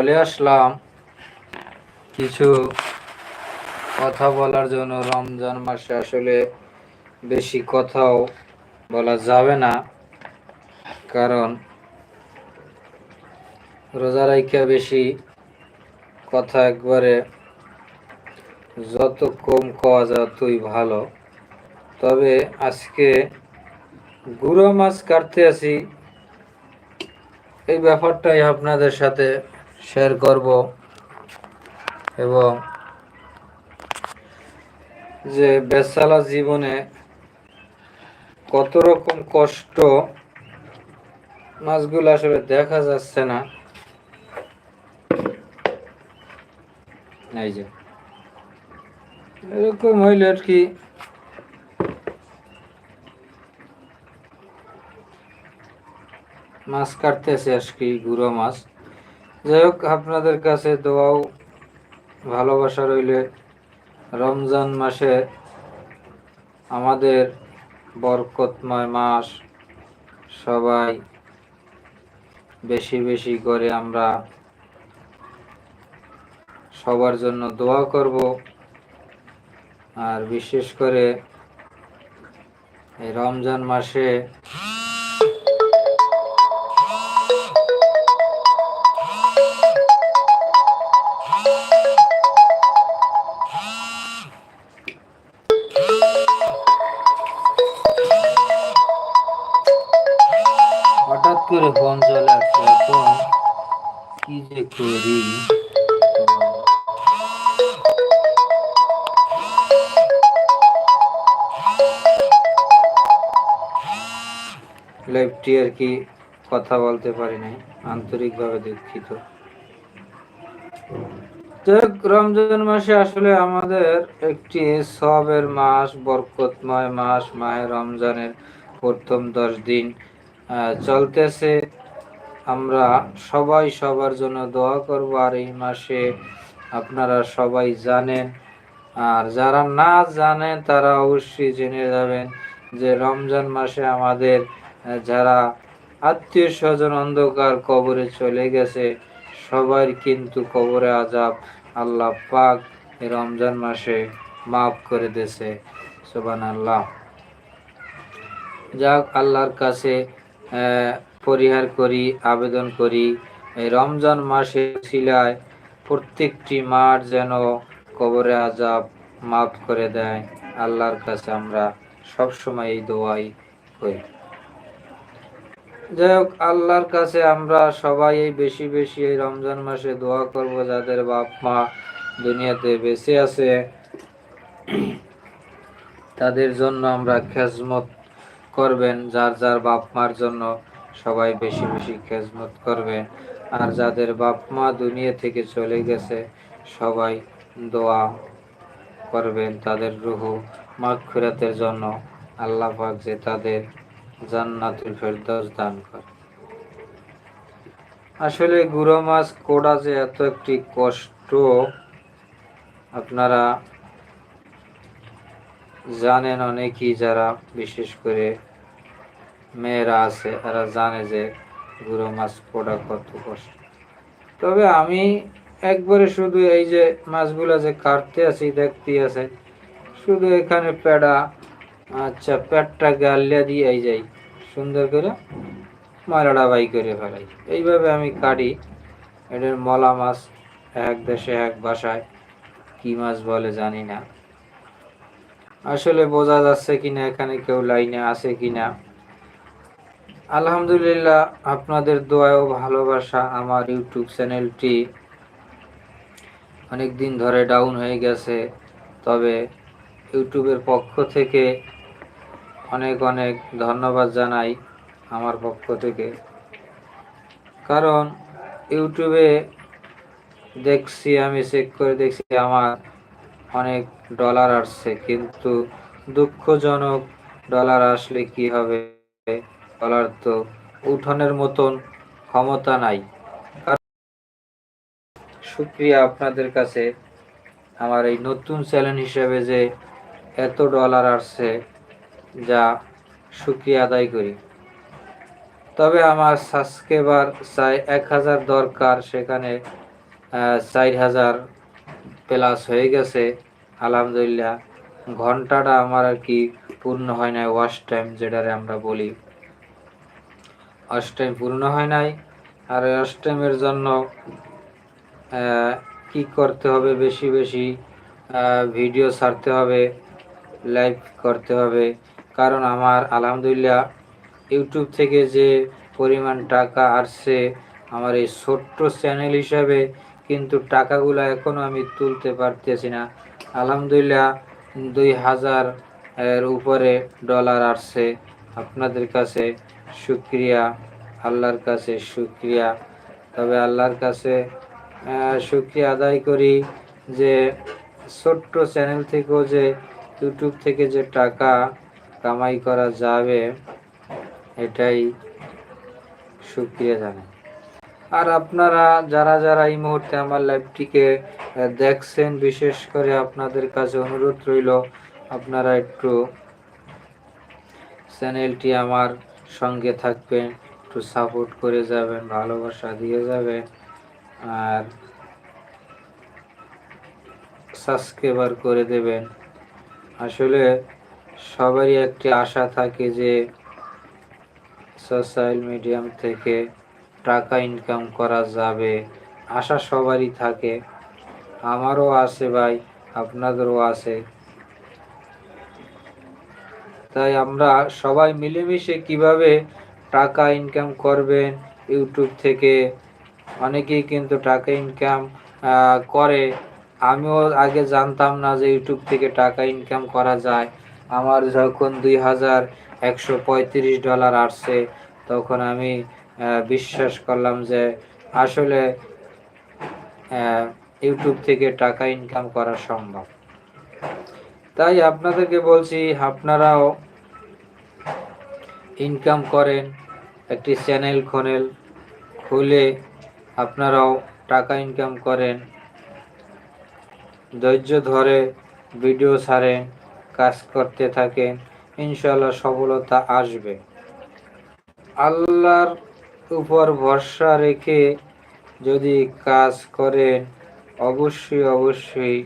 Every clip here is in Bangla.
চলে আসলাম। কিছু কথা বলার জন্য রমজান মাসে আসলে বেশি কথাও বলা যাবে না। কারণ রোজা রাইখা বেশি কথা একবারে যত কম খাওয়া যায় ততই ভালো। তবে আজকে গুঁড়ো মাছ কাটতে আসি। এই ব্যাপারটাই আপনাদের সাথে শেয়ার করব এবং যে বেসালা জীবনে কত রকম কষ্ট মাছগুলো আসলে দেখা যাচ্ছে না। এই যে। এরকম হইলে আর কি। মাছ কাটতেছে আজকে গুঁড়ো মাছ। যাই হোক আপনাদের কাছে দোয়াও, ভালোবাসা রইলে রমজান মাসে আমাদের বরকতময় মাস সবাই বেশি বেশি করে আমরা সবার জন্য দোয়া করব। আর বিশেষ করে এই রমজান মাসে করি লাইভটি আর কি কথা বলতে পারি নাই, আন্তরিকভাবে দুঃখিত। রমজান মাসে আসলে আমাদের একটি সবের মাস, বরকতময় মাস মাহে রমজানের প্রথম দশ দিন চলতেছে। আমরা সবাই সবার জন্য দোয়া করব আর এই মাসে আপনারা সবাই জানেন। আর যারা না জানেন, তারা অবশ্যই জেনে যাবেন যে রমজান মাসে আমাদের, যারা আত্মীয় স্বজন অন্ধকার কবরে চলে গেছে সবাই কিন্তু কবরে আজাব আল্লাহ পাক রমজান মাসে মাফ করে দিয়েছে। সুবান আল্লাহ যাক, আল্লাহর কাছে পরিহার করি, আবেদন করি। এই রমজান মাসে ছিলায় প্রত্যেকটি মার যেন কবরে আজাব মাফ করে দেয়। আল্লাহর কাছে আমরা সবসময় এই দোয়াই করি। যাই হোক, আল্লাহর কাছে আমরা সবাই এই বেশি বেশি এই রমজান মাসে দোয়া করব যাদের বাপ মা দুনিয়াতে বেঁচে আছে। তাদের জন্য আমরা খেজমত করবেন, যার যার বাপ মার জন্য সবাই বেশি বেশি খেজমত করবেন আর যাদের বাপ মা দুনিয়া থেকে চলে গেছে, সবাই দোয়া করবেন তাদের রুহু মাগফিরাতের জন্য। আল্লাহ পাক যে তাদের জান্নাতুল ফেরদৌস দান করে আসলে গুঁড়ো মাছ, কোড়া যে এত একটি কষ্ট, আপনারা জানেন অনেকেই যারা বিশেষ করে মেয়েরা আছে, এরা জানে যে গুঁড়ো মাছ পোড়া কত কষ্ট। তবে আমি একবারে শুধু এই যে মাছগুলো যে কাটতে আছি, দেখতে আছে, শুধু এখানে পেড়া আচ্ছা পেটটা গালিয়া দিয়ে এই যাই, সুন্দর করে ময়লাটা বাই করে ফেলাই। এইভাবে আমি কাটি এটার মলা মাছ এক দেশে এক বাসায়, কি মাছ বলে জানি না। আসলে বোঝা যাচ্ছে কিনা, এখানে কেউ লাইনে আছে কিনা। আলহামদুলিল্লাহ, আপনাদের দোয়া ও ভালোবাসা আমার ইউটিউব চ্যানেলটি অনেক দিন ধরে ডাউন হয়ে গেছে, তবে ইউটিউবের পক্ষ থেকে অনেক অনেক ধন্যবাদ জানাই আমার পক্ষ থেকে। কারণ ইউটিউবে দেখছি, আমি চেক করে দেখছি, আমার অনেক ডলার আসছে, কিন্তু দুঃখজনক ডলার আসলে কি হবে? তো উঠানের মতন ক্ষমতা নাই। শুক্রিয়া আপনাদের কাছে আমার এই নতুন চ্যানেল হিসেবে যে এত ডলার আসছে যা শুক্রিয়া আদায় করি। তবে আমার সাবস্ক্রাইবার চাই এক হাজার দরকার, সেখানে চার হাজার প্লাস হয়ে গেছে। আলহামদুলিল্লাহ, ঘন্টাটা আমার আর কি পূর্ণ হয় না ওয়াশ টাইম যেটারে আমরা বলি। টাইম পূর্ণ হয় নাই। আর টাইমের জন্য কি করতে হবে? বেশি বেশি ভিডিও ছাড়তে হবে লাইভ করতে হবে। কারণ আমার, আলহামদুলিল্লাহ ইউটিউব থেকে যে পরিমাণ টাকা আসছে, আমার এই ছোট্ট চ্যানেল হিসাবে কিন্তু টাকাগুলো এখনও আমি তুলতে পারতেছি না। আলহামদুলিল্লাহ, দুই হাজার, এর উপরে ডলার আসছে আপনাদের কাছে। শুক্রিয়া আল্লাহর কাছে শুক্রিয়া। তবে আল্লাহর কাছে আহ, শুক্রিয়া আদায় করি যে ছোট্ট চ্যানেল থেকেও যে ইউটিউব থেকে যে টাকা কামাই করা যাবে এটাই শুক্রিয়া জানাই। আর আপনারা যারা যারা এই মুহূর্তে আমার লাইভটিকে দেখছেন বিশেষ করে আপনাদের কাছে অনুরোধ রইল আপনারা একটু চ্যানেলটি আমার সঙ্গে থাকবেন, একটু সাপোর্ট করে যাবেন, ভালোবাসা দিয়ে যাবেন, আর সাবস্ক্রাইবার করে দেবেন। আসলে সবারই একটি আশা থাকে যে সোশ্যাল মিডিয়াম থেকে টাকা ইনকাম করা যাবে। আশা সবারই থাকে। আমারও আছে ভাই, আপনাদেরও আছে। তাই আমরা সবাই মিলেমিশে কীভাবে টাকা ইনকাম করবেন ইউটিউব থেকে? অনেকেই কিন্তু টাকা ইনকাম করে। আমিও আগে জানতাম না যে ইউটিউব থেকে টাকা ইনকাম করা যায়। আমার যখন দুই হাজার একশো পঁয়ত্রিশ ডলার আসছে, তখন আমি বিশ্বাস করলাম যে আসলে ইউটিউব থেকে টাকা ইনকাম করা সম্ভব। তাই আপনাদেরকে বলছি, আপনারাও ইনকাম করেন, একটি চ্যানেল খোনেল খুলে আপনারাও টাকা ইনকাম করেন, ধৈর্য ধরে ভিডিও ছাড়েন, কাজ করতে থাকেন ইনশাল্লাহ সফলতা আসবে। আল্লাহর উপর ভরসা রেখে যদি কাজ করেন, অবশ্যই অবশ্যই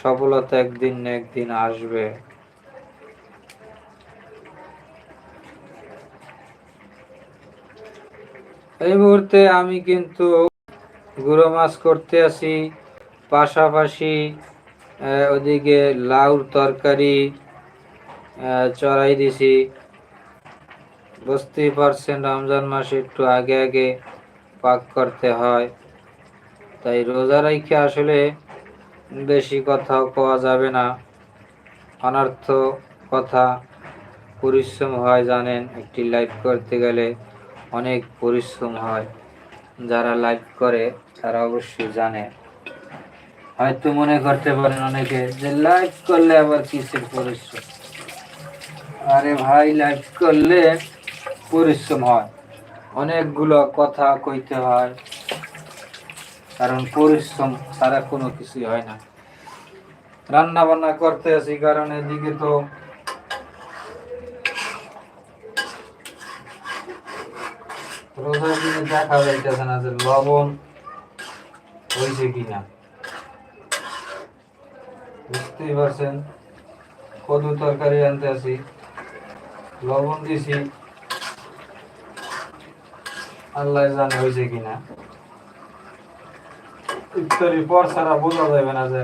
সফলতা একদিন না একদিন আসবে। এই মুহূর্তে আমি কিন্তু গুঁড়ো মাছ করতে আছি, পাশাপাশি ওদিকে লাউর তরকারি চড়াই দিছি। বুঝতেই পারছেন, রমজান মাসে একটু আগে আগে পাক করতে হয়। তাই রোজা রাইখে আসলে বেশি কথাও পাওয়া যাবে না। অনার্থ কথা, পরিশ্রম হয় জানেন, একটি লাইভ করতে গেলে। অনেক পরিশ্রম হয়। যারা লাইভ করে, তারা অবশ্যই জানে। হয়তো মনে করতে পারেন অনেকে যে লাইভ করলে আবার কিসের পরিশ্রম? আরে ভাই লাইভ করলে পরিশ্রম হয়। অনেকগুলো কথা কইতে হয়। কারণ পরিশ্রম ছাড়া কোনো কিছুই হয় না। রান্না বান্না করতে আছি কারণ এদিকে তো রোজার দিনে দেখা যাইতেছে না যে লবণ হয়েছে কিনা বুঝতেই পারছেন কদু তরকারি আনতে আসি লবণ দিছি আল্লাহ জানে হয়েছে কিনা ইফতারির পর ছাড়া বোঝা যাবে না যে।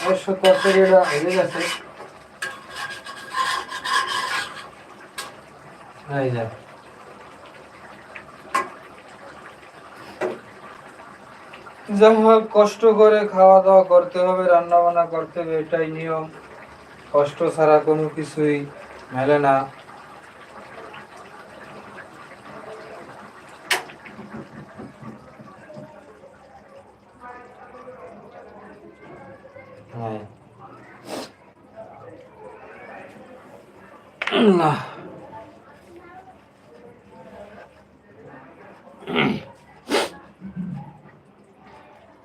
অবশ্য তরকারিটা হয়ে গেছে। এই যা। যাই হোক কষ্ট করে খাওয়া দাওয়া করতে হবে রান্না বান্না করতে হবে, এটাই নিয়ম। কষ্ট ছাড়া কোনো কিছুই মেলে না হ্যাঁ আল্লাহ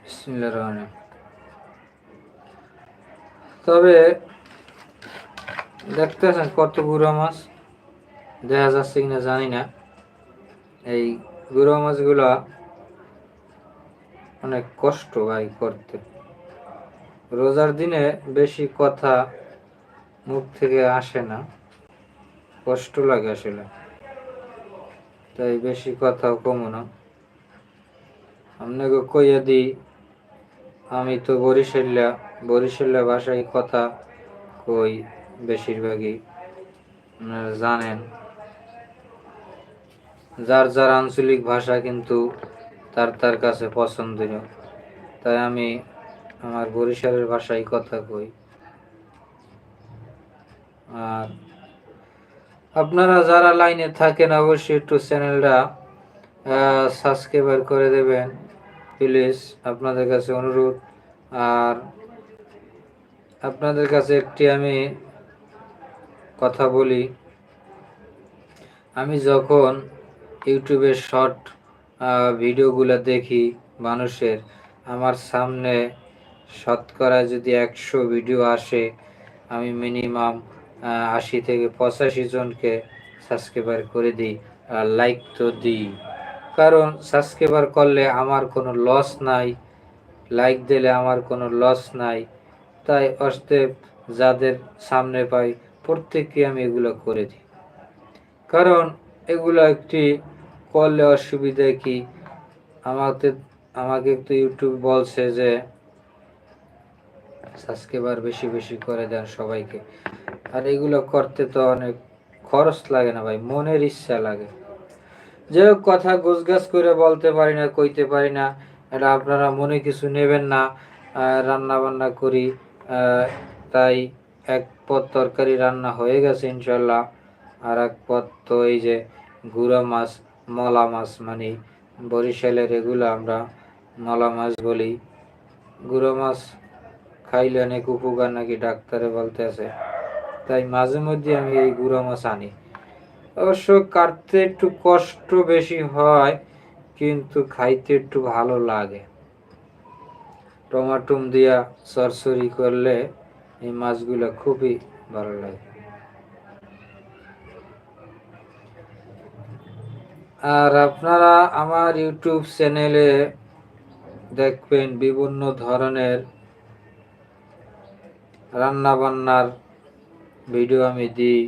বিসমিল্লাহির রহমানির রহিম। তবে দেখতেছেন কত গুঁড়ো মাছ? দেখা যাচ্ছে কিনা জানি না। এই গুঁড়ো মাছগুলা অনেক কষ্ট ভাই করতে। রোজার দিনে বেশি কথা মুখ থেকে আসে না। কষ্ট লাগে আসলে। তাই বেশি কথাও কমো না। আপনাকে কইয়া দিই আমি তো বরিশাল্লা বরিশাল্লা ভাষায় কথা কই বেশিরভাগই। আপনারা জানেন। যার যার আঞ্চলিক ভাষা কিন্তু তার তার কাছে পছন্দনীয়। তাই আমি আমার বরিশালের ভাষায় কথা কই। আর আপনারা যারা লাইনে থাকেন, অবশ্যই একটু চ্যানেলটা সাবস্ক্রাইবার করে দেবেন, প্লিজ। আপনাদের কাছে অনুরোধ। আর আপনাদের কাছে একটি আমি কথা বলি। আমি যখন ইউটিউবের শর্ট ভিডিওগুলো দেখি মানুষের, আমার সামনে শতকরা যদি একশো ভিডিও আসে, আমি মিনিমাম আশি থেকে পঁচাশি জনকে সাবস্ক্রাইবার করে দিই আর লাইক তো দিই। কারণ সাবস্ক্রাইবার করলে আমার কোনো লস নাই, লাইক দিলে আমার কোনো লস নাই। তাই অস্তেপ যাদের সামনে পাই প্রত্যেককে আমি এগুলো করে দিই। কারণ এগুলো একটি করলে অসুবিধা কি? আমাকে আমাকে একটু ইউটিউব বলছে যে, সাবস্ক্রাইবার বেশি বেশি করে দেন সবাইকে। আর এগুলো করতে তো অনেক খরচ লাগে না ভাই, মনের ইচ্ছা লাগে। যে কথা গোছগাছ করে বলতে পারি না, কইতে পারি না। এটা আপনারা মনে কিছু নেবেন না। রান্না বান্না করি। তাই এক পদ তরকারি রান্না হয়ে গেছে ইনশাল্লাহ আর এক পদ তো এই যে গুঁড়া মাছ, মলা মাছ মানে বরিশালের এগুলো আমরা মলা মাছ বলি। গুঁড়ো মাছ খাইলে অনেক উপকার নাকি ডাক্তারে বলতে আছে। তাই মাঝে মধ্যে আমি এই গুঁড়ো মাছ আনি। অবশ্য কাটতে একটু কষ্ট বেশি হয়, কিন্তু খাইতে একটু ভালো লাগে। টমাটুম দিয়া সরসরি করলে এই মাছগুলো খুবই ভালো লাগে। আর আপনারা আমার ইউটিউব চ্যানেলে দেখবেন বিভিন্ন ধরনের রান্না বান্নার ভিডিও আমি দিই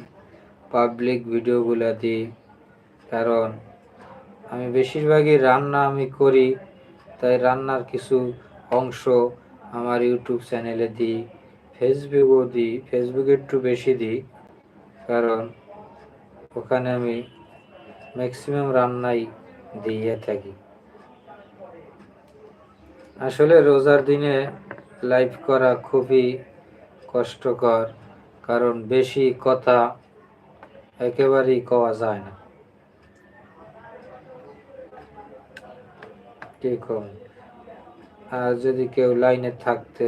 পাবলিক ভিডিওগুলো দিই। কারণ আমি বেশিরভাগই রান্না আমি করি, তাই রান্নার কিছু অংশ আমার ইউটিউব চ্যানেলে দিই। ফেসবুকও দিই, ফেসবুকে একটু বেশি দিই, কারণ ওখানে আমি ম্যাক্সিমাম রান্নাই দিয়ে থাকি। আসলে রোজার দিনে লাইভ করা খুবই কষ্টকর, কারণ বেশি কথা একেবারেই কওয়া যায় না। আর যদি কেউ লাইনে থাকতে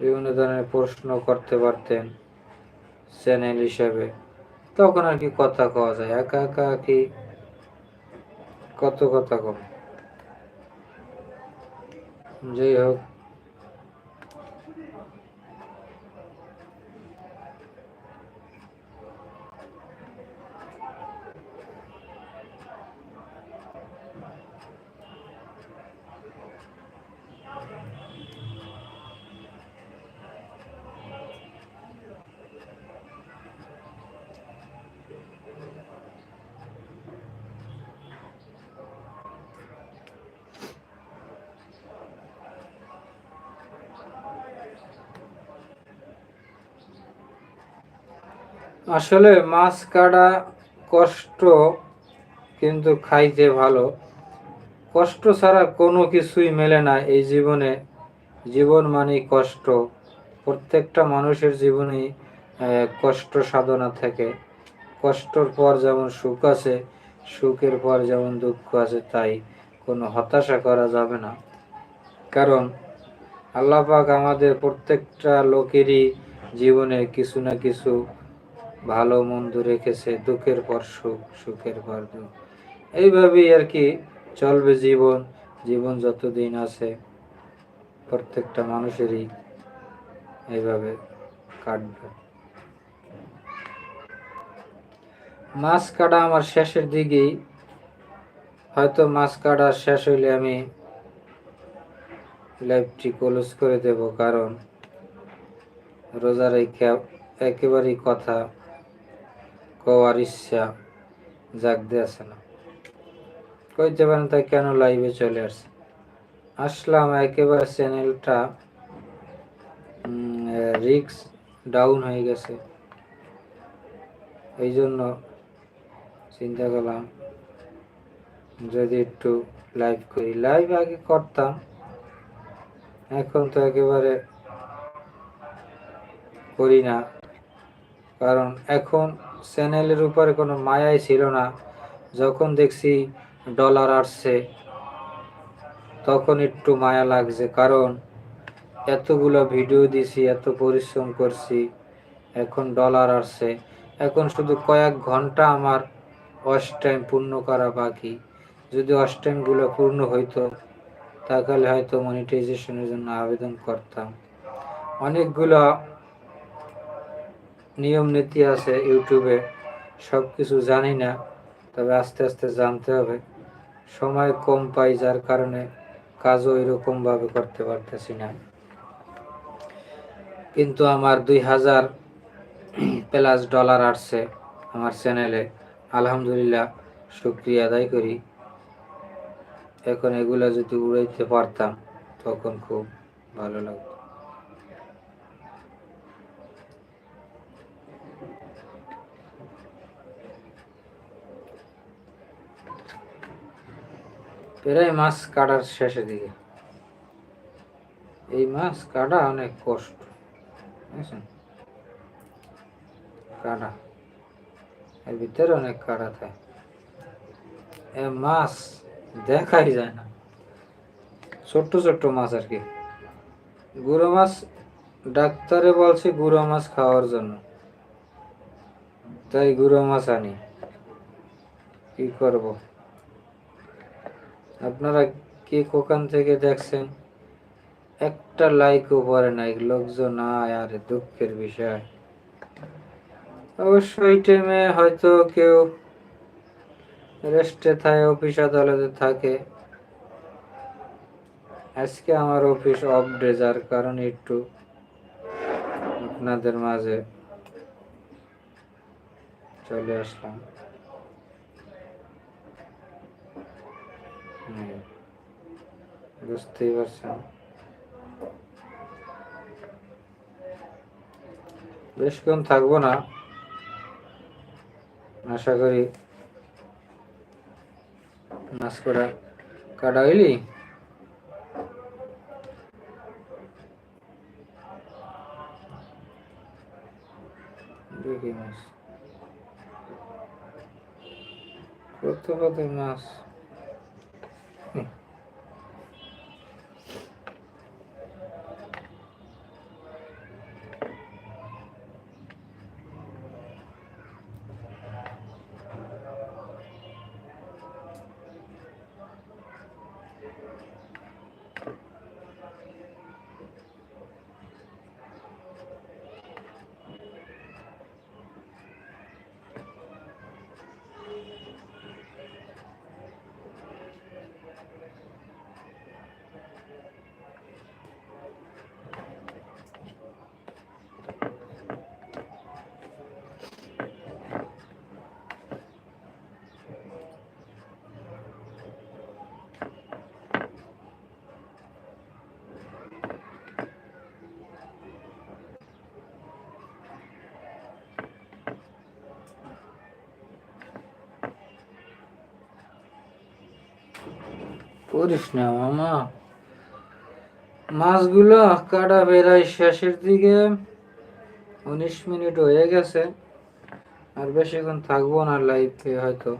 বিভিন্ন ধরনের প্রশ্ন করতে পারতেন চ্যানেল হিসাবে। তখন আর কি কথা কওয়া যায়। একা একা কি কত কথা কম। যাই হোক আসলে মাছ কাটা কষ্ট কিন্তু খাইতে ভালো। কষ্ট ছাড়া কোনো কিছুই মেলে না এই জীবনে। জীবন মানে কষ্ট। প্রত্যেকটা মানুষের জীবনেই কষ্ট সাধনা থাকে। কষ্টর পর যেমন সুখ আছে, সুখের পর যেমন দুঃখ আছে, তাই কোনো হতাশা করা যাবে না। কারণ আল্লাপাক আমাদের প্রত্যেকটা লোকেরই জীবনে কিছু না কিছু ভালো মন্দ রেখেছে, দুঃখের পর সুখ, সুখের পর দুঃখ। এইভাবেই আর কি চলবে জীবন জীবন যতদিন আছে, প্রত্যেকটা মানুষেরই এইভাবে কাটবে। মাছ কাটা আমার শেষের দিকেই, হয়তো মাছ কাটা শেষ হইলে আমি লাইভটি ক্লোজ করে দেব, কারণ রোজার রেখে একেবারেই কথা কওয়ার ইচ্ছা জাগতে আছে না। কইতে পারেন তাই কেন লাইভে চলে আসছে আসলাম একেবারে চ্যানেলটা রিক্স ডাউন হয়ে গেছে। এই জন্য চিন্তা করলাম, যদি একটু লাইভ করি। লাইভ আগে করতাম, এখন তো একেবারে করি না। কারণ এখন চ্যানেলের উপরে কোনো মায়াই ছিল না। যখন দেখছি ডলার আসছে, তখন একটু মায়া লাগছে কারণ এতগুলো ভিডিও দিছি, এত পরিশ্রম করছি, এখন ডলার আসছে। এখন শুধু কয়েক ঘণ্টা আমার ওয়াশ টাইম পূর্ণ করা বাকি। যদি ওয়াশ টাইমগুলো পূর্ণ হইতো, তাহলে হয়তো মনিটাইজেশনের জন্য আবেদন করতাম। অনেকগুলো নিয়ম নীতি আছে ইউটিউবে, সব কিছু জানি না, তবে আস্তে আস্তে জানতে হবে। সময় কম পাই, যার কারণে কাজও এরকম ভাবে করতে পারতেছি না। কিন্তু আমার দুই হাজার প্লাস ডলার আসছে আমার চ্যানেলে। আলহামদুলিল্লাহ, শুক্রিয়া আদায় করি। এখন এগুলা যদি উড়াইতে পারতাম, তখন খুব ভালো লাগতো। প্রায় মাছ কাটার শেষের দিকে। এই মাছ কাটা অনেক কষ্ট কাটা। এর ভিতরে অনেক কাটা থাকে। এ মাছ দেখাই যায় না। ছোট্ট ছোট্ট মাছ আর কি। গুঁড়ো মাছ ডাক্তারে বলছে গুঁড়ো মাছ খাওয়ার জন্য। তাই গুঁড়ো মাছ আনি। কি করব? আপনারা কে কোকান থেকে দেখছেন? একটা লাইকও পরে নাই, লোকজন আয় আরে দুঃখের বিষয়। অবশ্য এই টাইমে হয়তো কেউ রেস্টে থাকে অফিস আদালতে থাকে। আজকে আমার অফিস অফ ডে যার কারণে একটু আপনাদের মাঝে চলে আসলাম। বুঝতেই পারছেন। বেশক্ষণ থাকব না। আশা করি মাছ করা কাটা হইলি দেখি মাছ কত কত মাছ করিস না, মামা। মাছগুলো কাটা বেড়ায় শেষের দিকে উনিশ মিনিট হয়ে গেছে। আর বেশিক্ষণ থাকব না লাইফে হয়তো।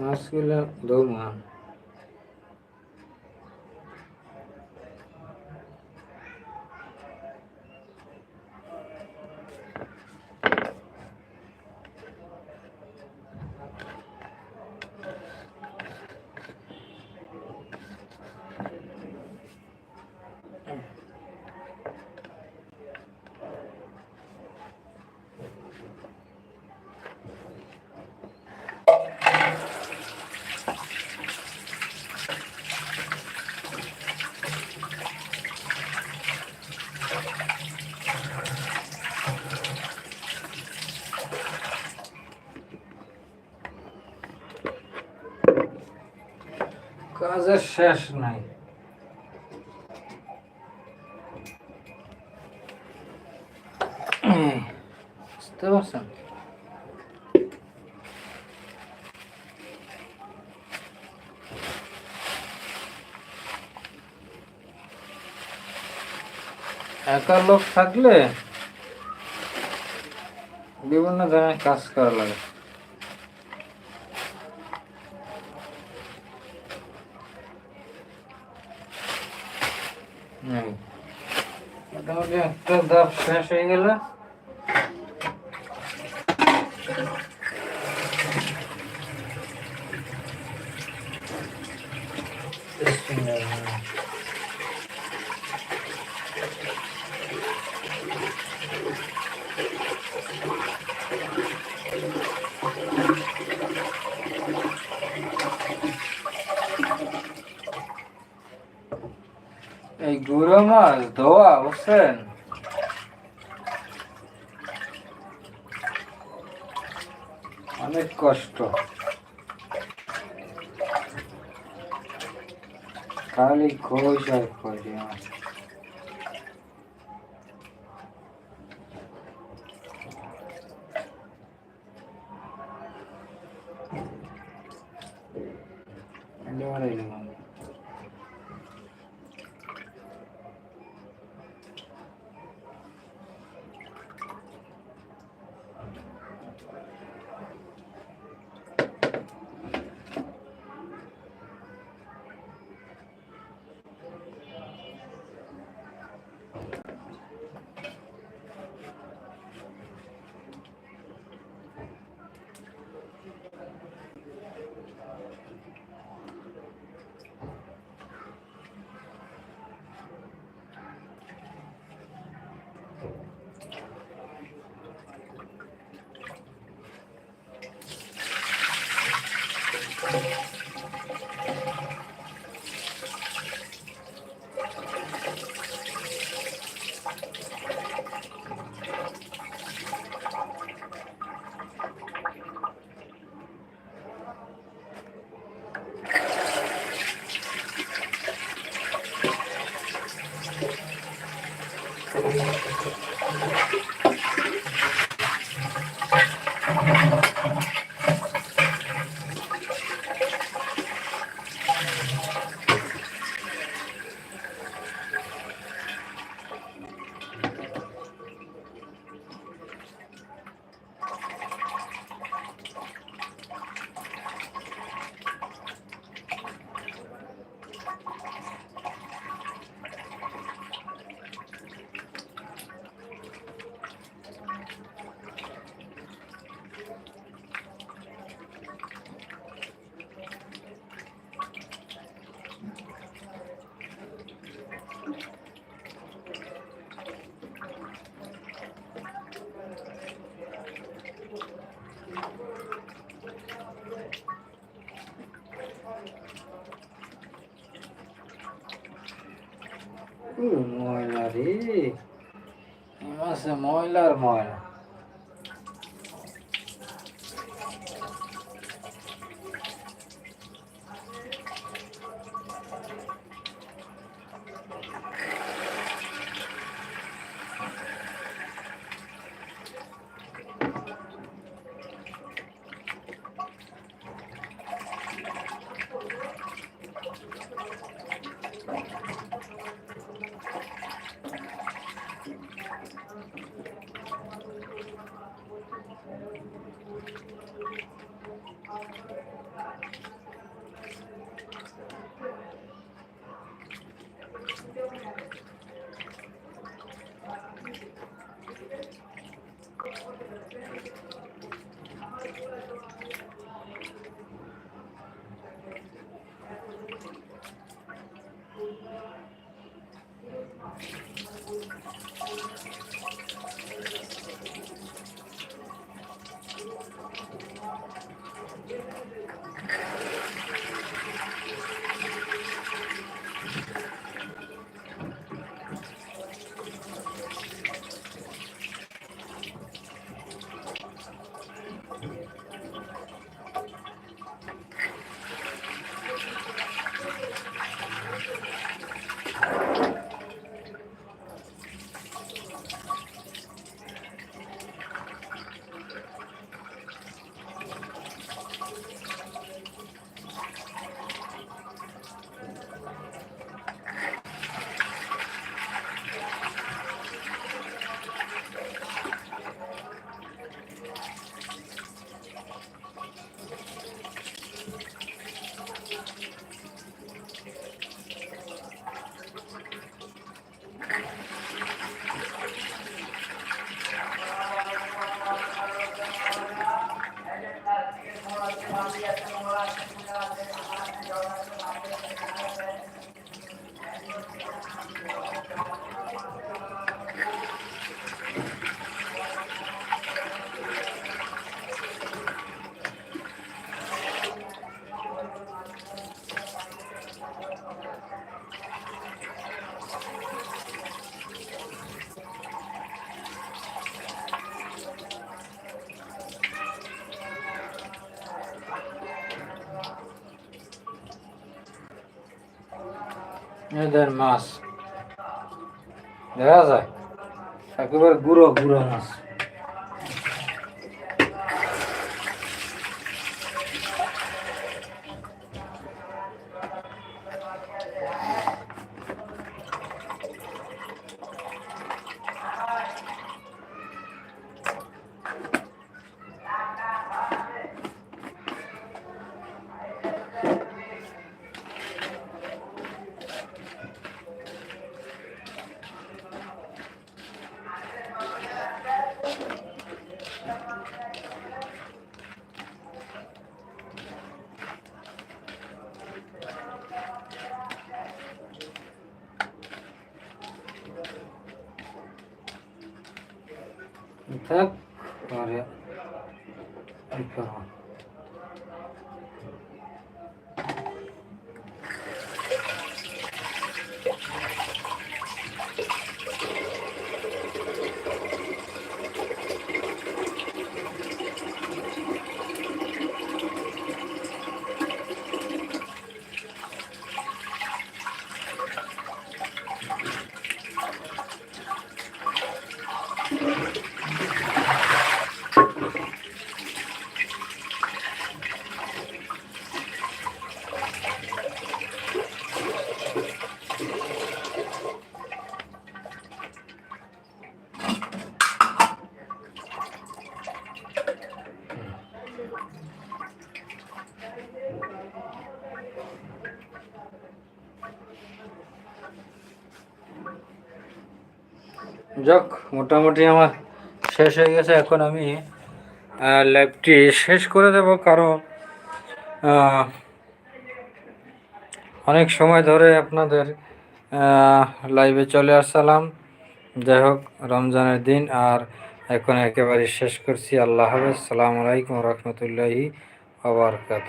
মাছগুলো ধোমা কাজের শেষ নাই। বুঝতে পারছেন? একা লোক থাকলে বিভিন্ন ধরনের কাজ করা লাগে। মোটামুটি একটা ধাপ শেষ হয়ে গেল। গুঁড়ো মাছ ধোয়া বুঝছেন অনেক কষ্ট। খালি খোঁজ আর খোঁজ ময়লা রে এই মাছে ময়লার ময়লা মাছ। দেখা যায় একেবারে গুঁড়ো গুঁড়ো মাছ। থাক পরে ই করব। যাক মোটামুটি আমার শেষ হয়ে গেছে। এখন আমি লাইভটি শেষ করে দেব কারণ অনেক সময় ধরে আপনাদের লাইভে চলে আসসালাম যাই হোক, রমজানের দিন আর এখন একেবারে শেষ করছি। আল্লাহ হাফেজ। সালামু আলাইকুম রহমতুল্লাহি আবরকাত